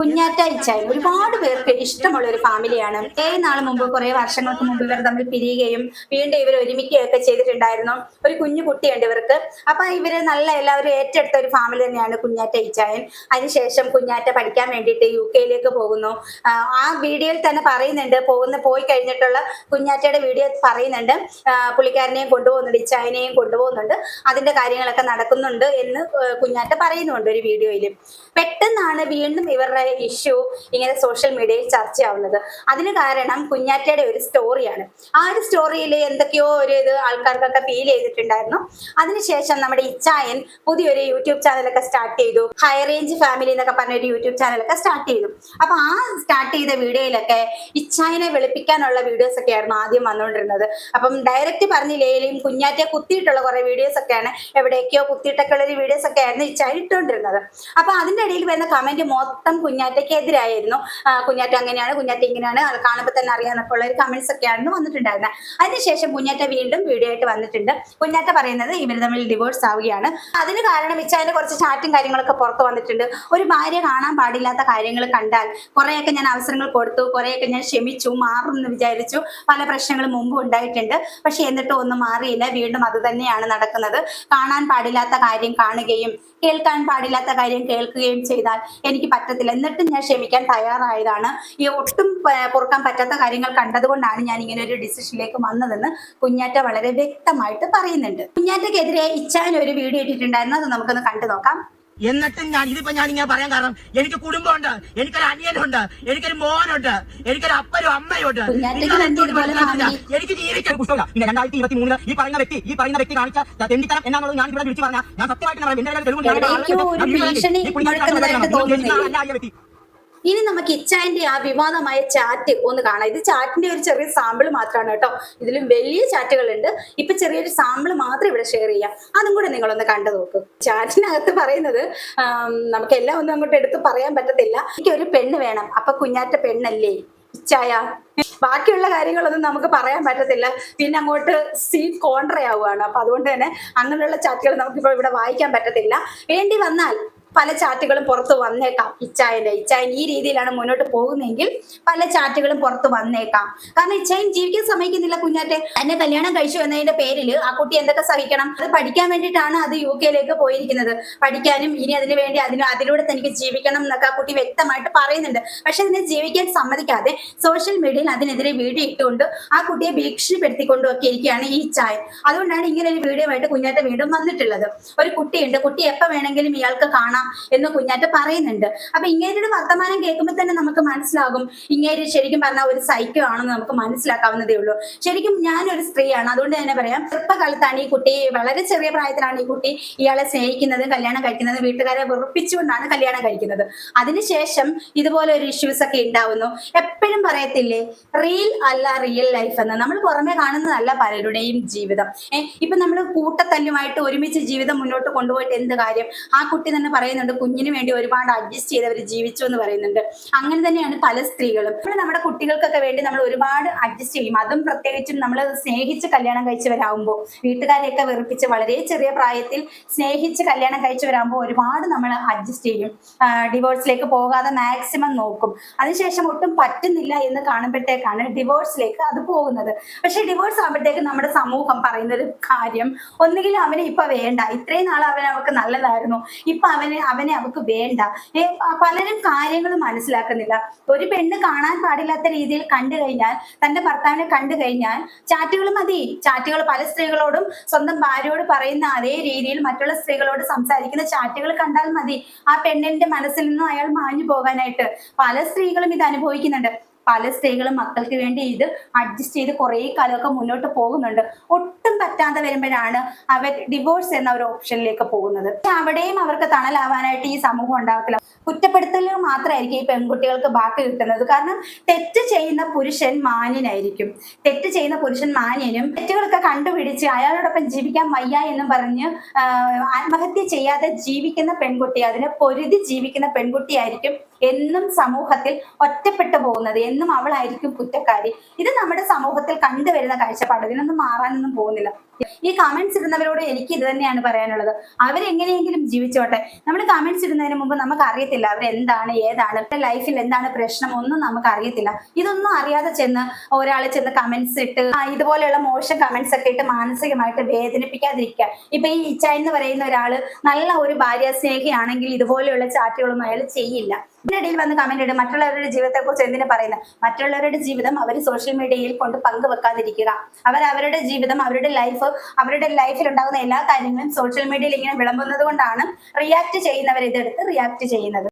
കുഞ്ഞാറ്റ ഇച്ചായി ഒരുപാട് പേർക്ക് ഇഷ്ടമുള്ള ഒരു ഫാമിലിയാണ് ഏഴ് നാൾ മുമ്പ് കുറെ വർഷങ്ങൾക്ക് മുമ്പ് ഇവർ തമ്മിൽ പിരിയുകയും വീണ്ടും ഇവർ ഒരുമിക്കുകയൊക്കെ ചെയ്തിട്ടുണ്ടായിരുന്നു. ഒരു കുഞ്ഞു കുട്ടിയുണ്ട് ഇവർക്ക്. അപ്പൊ ഇവർ നല്ല എല്ലാവരും ഏറ്റെടുത്ത ഒരു ഫാമിലി തന്നെയാണ് കുഞ്ഞാറ്റ ഇച്ചായൻ അതിനുശേഷം കുഞ്ഞാറ്റ പഠിക്കാൻ വേണ്ടിയിട്ട് യു കെയിലേക്ക് പോകുന്നു. ആ, വീഡിയോയിൽ തന്നെ പറയുന്നുണ്ട്. പോകുന്ന പോയി കഴിഞ്ഞിട്ടുള്ള കുഞ്ഞാറ്റയുടെ വീഡിയോ പറയുന്നുണ്ട്. പുള്ളിക്കാരനെയും കൊണ്ടുപോകുന്നുണ്ട് ഇച്ചായനെയും കൊണ്ടുപോകുന്നുണ്ട്. അതിന്റെ കാര്യങ്ങളൊക്കെ നടക്കുന്നുണ്ട് എന്ന് കുഞ്ഞാറ്റ പറയുന്നുണ്ട് ഒരു വീഡിയോയിൽ പെട്ടെന്നാണ് വീണ്ടും ഇവരുടെ ഇഷ്യൂ ഇങ്ങനെ സോഷ്യൽ മീഡിയയിൽ ചർച്ചയാവുന്നത്. അതിന് കാരണം കുഞ്ഞാറ്റയുടെ ഒരു സ്റ്റോറിയാണ് ആ ഒരു സ്റ്റോറിയിൽ എന്തൊക്കെയോ ഒരു ഇത് ആൾക്കാർക്കൊക്കെ ഫീൽ ചെയ്തിട്ടുണ്ടായിരുന്നു. അതിനുശേഷം നമ്മുടെ ഇച്ചായൻ പുതിയൊരു യൂട്യൂബ് ചാനലൊക്കെ സ്റ്റാർട്ട് ചെയ്തു. ഹൈ റേഞ്ച് ഫാമിലി എന്നൊക്കെ പറഞ്ഞ ഒരു യൂട്യൂബ് ചാനലൊക്കെ സ്റ്റാർട്ട് ചെയ്തു. അപ്പൊ ആ സ്റ്റാർട്ട് ചെയ്ത വീഡിയോയിലൊക്കെ ഇച്ചായനെ വെളുപ്പിക്കാനുള്ള വീഡിയോസ് ഒക്കെ ആയിരുന്നു ആദ്യം വന്നുകൊണ്ടിരുന്നത്. അപ്പം ഡയറക്റ്റ് പറഞ്ഞില്ലേലും കുഞ്ഞാറ്റെ കുത്തിയിട്ടുള്ള കുറെ വീഡിയോസ് ഒക്കെയാണ് എവിടേക്കോ കുത്തിയിട്ടൊക്കെ ഉള്ള ഒരു വീഡിയോസ് ഒക്കെ ആയിരുന്നു ഇച്ചായൻ ഇട്ടുകൊണ്ടിരുന്നത്. അപ്പൊ അതിന്റെ ഇടയിൽ വരുന്ന കമന്റ് മൊത്തം ആ, കുഞ്ഞാറ്റ അങ്ങനെയാണ് കുഞ്ഞാറ്റ ഇങ്ങനെയാണ് അത് കാണുമ്പോൾ തന്നെ അറിയാം ഉള്ള ഒരു കമന്റ്സ് ഒക്കെയായിരുന്നു വന്നിട്ടുണ്ടായിരുന്നത് അതിനുശേഷം കുഞ്ഞാറ്റ വീണ്ടും വീഡിയോ ആയിട്ട് വന്നിട്ടുണ്ട്. കുഞ്ഞാറ്റ പറയുന്നത് ഇവർ തമ്മിൽ ഡിവോഴ്സ് ആവുകയാണ്. അതിന് കാരണം വെച്ചാൽ കുറച്ച് ചാറ്റും കാര്യങ്ങളൊക്കെ പുറത്ത് വന്നിട്ടുണ്ട്. ഒരു ഭാര്യ കാണാൻ പാടില്ലാത്ത കാര്യങ്ങൾ കണ്ടാൽ കുറെയൊക്കെ ഞാൻ അവസരങ്ങൾ കൊടുത്തു കുറെയൊക്കെ ഞാൻ ക്ഷമിച്ചു മാറും എന്ന് വിചാരിച്ചു പല പ്രശ്നങ്ങളും മുമ്പ് ഉണ്ടായിട്ടുണ്ട്. പക്ഷെ എന്നിട്ടും ഒന്നും മാറിയില്ല. വീണ്ടും അത് തന്നെയാണ് നടക്കുന്നത്. കാണാൻ പാടില്ലാത്ത കാര്യം കാണുകയും കേൾക്കാൻ പാടില്ലാത്ത കാര്യം കേൾക്കുകയും ചെയ്താൽ എനിക്ക് പറ്റത്തില്ല. എന്നിട്ടും ഞാൻ ക്ഷമിക്കാൻ തയ്യാറായതാണ്. ഈ ഒട്ടും പൊറുക്കാൻ പറ്റാത്ത കാര്യങ്ങൾ കണ്ടതുകൊണ്ടാണ് ഞാൻ ഇങ്ങനെ ഒരു ഡിസിഷനിലേക്ക് വന്നതെന്ന് കുഞ്ഞാറ്റ വളരെ വ്യക്തമായിട്ട് പറയുന്നുണ്ട്. കുഞ്ഞാറ്റക്കെതിരെ ഇച്ചാൻ ഒരു വീഡിയോ ഇട്ടിട്ടുണ്ടായിരുന്നു. അത് നമുക്കൊന്ന് കണ്ടു നോക്കാം എന്നിട്ടും ഞാൻ ഇതിപ്പോ ഞാൻ ഇങ്ങനെ പറയാൻ കാരണം എനിക്ക് കുടുംബമുണ്ട് എനിക്കൊരു അനിയനുണ്ട് എനിക്കൊരു മോനുണ്ട് എനിക്കൊരു അപ്പനും അമ്മയുണ്ട് എനിക്ക് ജീവിക്കാൻ പുസ്തകമില്ല പിന്നെ രണ്ടായിരത്തി ഇരുപത്തി മൂന്നിൽ ഈ പറയുന്ന വ്യക്തി ഈ പറയുന്ന വ്യക്തി കാണിച്ച തെണ്ടിത്തരം എന്നാണോ ഞാൻ ഇവിടെ വിളിച്ചു പറഞ്ഞാൽ ഞാൻ സത്യമായിട്ട് പറയാം എന്റെ വ്യക്തി? ഇനി നമുക്ക് ഇച്ചായന്റെ ആ വിവാദമായ ചാറ്റ് ഒന്ന് കാണാം. ഇത് ചാറ്റിന്റെ ഒരു ചെറിയ സാമ്പിൾ മാത്രമാണ് കേട്ടോ. ഇതിലും വലിയ ചാറ്റുകൾ ഉണ്ട് ഇപ്പൊ ചെറിയൊരു സാമ്പിൾ മാത്രം ഇവിടെ ഷെയർ ചെയ്യാം. അതും കൂടെ നിങ്ങളൊന്ന് കണ്ടു നോക്കൂ. ചാറ്റിനകത്ത് പറയുന്നത് നമുക്ക് എല്ലാം ഒന്നും അങ്ങോട്ട് എടുത്ത് പറയാൻ പറ്റത്തില്ല. എനിക്ക് ഒരു പെണ്ണ് വേണം. അപ്പൊ കുഞ്ഞാറ്റ പെണ്ണല്ലേ? ഇച്ചായ. ബാക്കിയുള്ള കാര്യങ്ങളൊന്നും നമുക്ക് പറയാൻ പറ്റത്തില്ല. പിന്നെ അങ്ങോട്ട് സീ കോൺട്രയാവുകയാണ് അപ്പൊ അതുകൊണ്ട് തന്നെ അങ്ങനെയുള്ള ചാറ്റുകൾ നമുക്കിപ്പോൾ ഇവിടെ വായിക്കാൻ പറ്റത്തില്ല. വേണ്ടി വന്നാൽ പല ചാറ്റുകളും പുറത്ത് വന്നേക്കാം. ഇച്ചായന്റെ ഇച്ചായൻ ഈ രീതിയിലാണ് മുന്നോട്ട് പോകുന്നതെങ്കിൽ പല ചാറ്റുകളും പുറത്ത് വന്നേക്കാം. കാരണം ഇച്ചായൻ ജീവിക്കാൻ സമ്മതിക്കുന്നില്ല കുഞ്ഞാറ്റെ. എന്നെ കല്യാണം കഴിച്ചു എന്നതിന്റെ പേരിൽ ആ കുട്ടി എന്തൊക്കെ സഹിക്കണം? അത് പഠിക്കാൻ വേണ്ടിയിട്ടാണ് അത് യു കെയിലേക്ക് പോയിരിക്കുന്നത്. പഠിക്കാനും ഇനി അതിനു വേണ്ടി അതിന് അതിലൂടെ തനിക്ക് ജീവിക്കണം എന്നൊക്കെ ആ കുട്ടി വ്യക്തമായിട്ട് പറയുന്നുണ്ട്. പക്ഷെ അതിനെ ജീവിക്കാൻ സമ്മതിക്കാതെ സോഷ്യൽ മീഡിയയിൽ അതിനെതിരെ വീഡിയോ ഇട്ടുകൊണ്ട് ആ കുട്ടിയെ ഭീഷണിപ്പെടുത്തിക്കൊണ്ടും ഒക്കെ ഇരിക്കുകയാണ് ഈ ചായ അതുകൊണ്ടാണ് ഇങ്ങനെ ഒരു വീഡിയോ ആയിട്ട് കുഞ്ഞാറ്റ വീണ്ടും വന്നിട്ടുള്ളത്. ഒരു കുട്ടിയുണ്ട്. കുട്ടി എപ്പോ വേണമെങ്കിലും ഇയാൾക്ക് കാണാം. എന്ന് കുഞ്ഞാറ്റ പറയുന്നുണ്ട്. അപ്പൊ ഇങ്ങേരുടെ വർത്തമാനം കേൾക്കുമ്പോൾ തന്നെ നമുക്ക് മനസ്സിലാകും. ഇങ്ങേര് ശരിക്കും പറഞ്ഞ ഒരു സൈക്കോ ആണെന്ന് നമുക്ക് മനസ്സിലാക്കാവുന്നതേ ഉള്ളൂ. ശരിക്കും ഞാനൊരു സ്ത്രീയാണ്. അതുകൊണ്ട് തന്നെ പറയാം ചെറുപ്പകാലത്താണ് ഈ കുട്ടി വളരെ ചെറിയ പ്രായത്തിലാണ് ഈ കുട്ടി ഇയാളെ സ്നേഹിക്കുന്നത് കല്യാണം കഴിക്കുന്നത് വീട്ടുകാരെ വെറുപ്പിച്ചുകൊണ്ടാണ് കല്യാണം കഴിക്കുന്നത്. അതിനുശേഷം ഇതുപോലെ ഒരു ഇഷ്യൂസ് ഒക്കെ ഉണ്ടാവുന്നു. എപ്പോഴും പറയത്തില്ലേ റിയൽ അല്ല റിയൽ ലൈഫ് എന്ന്. നമ്മൾ പുറമെ കാണുന്നതല്ല പലരുടെയും ജീവിതം. ഏഹ് ഇപ്പൊ നമ്മൾ കൂട്ടത്തല്ലുമായിട്ട് ഒരുമിച്ച് ജീവിതം മുന്നോട്ട് കൊണ്ടുപോയിട്ട് എന്ത് കാര്യം? ആ കുട്ടി തന്നെ പറയുന്നുണ്ട് കുഞ്ഞിന് വേണ്ടി ഒരുപാട് അഡ്ജസ്റ്റ് ചെയ്ത് അവർ ജീവിച്ചു എന്ന് പറയുന്നുണ്ട്. അങ്ങനെ തന്നെയാണ് പല സ്ത്രീകളും. നമ്മൾ നമ്മുടെ കുട്ടികൾക്കൊക്കെ വേണ്ടി നമ്മൾ ഒരുപാട് അഡ്ജസ്റ്റ് ചെയ്യും. അതും പ്രത്യേകിച്ചും നമ്മൾ സ്നേഹിച്ച് കല്യാണം കഴിച്ചവരാകുമ്പോൾ വീട്ടുകാരെയൊക്കെ വെറുപ്പിച്ച് വളരെ ചെറിയ പ്രായത്തിൽ സ്നേഹിച്ച് കല്യാണം കഴിച്ചവരാകുമ്പോൾ ഒരുപാട് നമ്മൾ അഡ്ജസ്റ്റ് ചെയ്യും. ഡിവോഴ്സിലേക്ക് പോകാതെ മാക്സിമം നോക്കും. അതിനുശേഷം ഒട്ടും പറ്റുന്നില്ല എന്ന് കാണുമ്പോഴത്തേക്കാണ് ഡിവോഴ്സിലേക്ക് അത് പോകുന്നത്. പക്ഷേ ഡിവോഴ്സ് ആകുമ്പോഴത്തേക്ക് നമ്മുടെ സമൂഹം പറയുന്ന ഒരു കാര്യം ഒന്നുകിൽ അവനെ ഇപ്പൊ വേണ്ട. ഇത്രയും നാൾ അവൻ അവർക്ക് നല്ലതായിരുന്നു. ഇപ്പൊ അവന് അവനെ അവക്ക് വേണ്ട. പലരും കാര്യങ്ങൾ മനസ്സിലാക്കുന്നില്ല. ഒരു പെണ്ണ് കാണാൻ പാടില്ലാത്ത രീതിയിൽ കണ്ടു കഴിഞ്ഞാൽ തന്റെ ഭർത്താവിനെ കണ്ടു കഴിഞ്ഞാൽ ചാറ്റുകൾ മതി. ചാറ്റുകൾ പല സ്ത്രീകളോടും സ്വന്തം ഭാര്യയോട് പറയുന്ന അതേ രീതിയിൽ മറ്റുള്ള സ്ത്രീകളോട് സംസാരിക്കുന്ന ചാറ്റുകൾ കണ്ടാൽ മതി. ആ പെണ്ണിന്റെ മനസ്സിൽ നിന്നും അയാൾ മാഞ്ഞു പോകാനായിട്ട്. പല സ്ത്രീകളും ഇത് അനുഭവിക്കുന്നുണ്ട്. പല സ്ത്രീകളും മക്കൾക്ക് വേണ്ടി ഇത് അഡ്ജസ്റ്റ് ചെയ്ത് കുറേ കാലമൊക്കെ മുന്നോട്ട് പോകുന്നുണ്ട്. ഒട്ടും പറ്റാതെ വരുമ്പോഴാണ് അവർ ഡിവോഴ്സ് എന്ന ഒരു ഓപ്ഷനിലേക്ക് പോകുന്നത്. അവിടെയും അവർക്ക് തണലാവാനായിട്ട് ഈ സമൂഹം ഉണ്ടാകത്തില്ല കുറ്റപ്പെടുത്തലുകൾ മാത്രമായിരിക്കും ഈ പെൺകുട്ടികൾക്ക് ബാക്കി കിട്ടുന്നത്. കാരണം തെറ്റ് ചെയ്യുന്ന പുരുഷൻ മാന്യനായിരിക്കും. തെറ്റ് ചെയ്യുന്ന പുരുഷൻ മാന്യനും തെറ്റുകളൊക്കെ കണ്ടുപിടിച്ച് അയാളോടൊപ്പം ജീവിക്കാൻ വയ്യ എന്നും പറഞ്ഞ് ആത്മഹത്യ ചെയ്യാതെ ജീവിക്കുന്ന പെൺകുട്ടി അതിനെ പൊരുതി ജീവിക്കുന്ന പെൺകുട്ടിയായിരിക്കും എന്നും സമൂഹത്തിൽ ഒറ്റപ്പെട്ടു പോകുന്നത് എന്നും അവളായിരിക്കും കുറ്റക്കാരി. ഇത് നമ്മുടെ സമൂഹത്തിൽ കണ്ടുവരുന്ന കാഴ്ചപ്പാട്. ഇതിനൊന്നും മാറാനൊന്നും പോകുന്നില്ല. ഈ കമന്റ്സ് ഇടുന്നവരോട് എനിക്ക് ഇത് തന്നെയാണ് പറയാനുള്ളത്. അവരെങ്ങനെയെങ്കിലും ജീവിച്ചോട്ടെ. നമ്മൾ കമന്റ്സ് ഇടുന്നതിന് മുമ്പ് നമുക്ക് അറിയത്തില്ല അവരെന്താണ് ഏതാണ് ലൈഫിൽ എന്താണ് പ്രശ്നം ഒന്നും നമുക്ക് അറിയത്തില്ല ഇതൊന്നും അറിയാതെ ചെന്ന് ഒരാൾ ചെന്ന് കമന്റ്സ് ഇട്ട് ഇതുപോലെയുള്ള മോശം കമന്റ്സ് ഒക്കെ ഇട്ട് മാനസികമായിട്ട് വേദനിപ്പിക്കാതിരിക്കുക. ഇപ്പൊ ഈ ഇച്ച എന്ന് പറയുന്ന ഒരാൾ നല്ല ഒരു ഭാര്യ സ്നേഹിയാണെങ്കിൽ ഇതുപോലെയുള്ള ചാറ്റുകളൊന്നും അയാൾ ചെയ്യില്ല. ഇതിനിടയിൽ വന്ന് കമന്റ് ഇടും. മറ്റുള്ളവരുടെ ജീവിതത്തെ കുറിച്ച് എന്തിനു പറയുന്നത് മറ്റുള്ളവരുടെ ജീവിതം അവർ സോഷ്യൽ മീഡിയയിൽ കൊണ്ട് പങ്കുവെക്കാതിരിക്കുക. അവർ അവരുടെ ജീവിതം അവരുടെ ലൈഫ് അവരുടെ ലൈഫിൽ ഉണ്ടാകുന്ന എല്ലാ കാര്യങ്ങളും സോഷ്യൽ മീഡിയയിൽ ഇങ്ങനെ വിളമ്പുന്നത് കൊണ്ടാണ് റിയാക്ട് ചെയ്യുന്നവർ ഇതെടുത്ത് റിയാക്ട് ചെയ്യുന്നത്.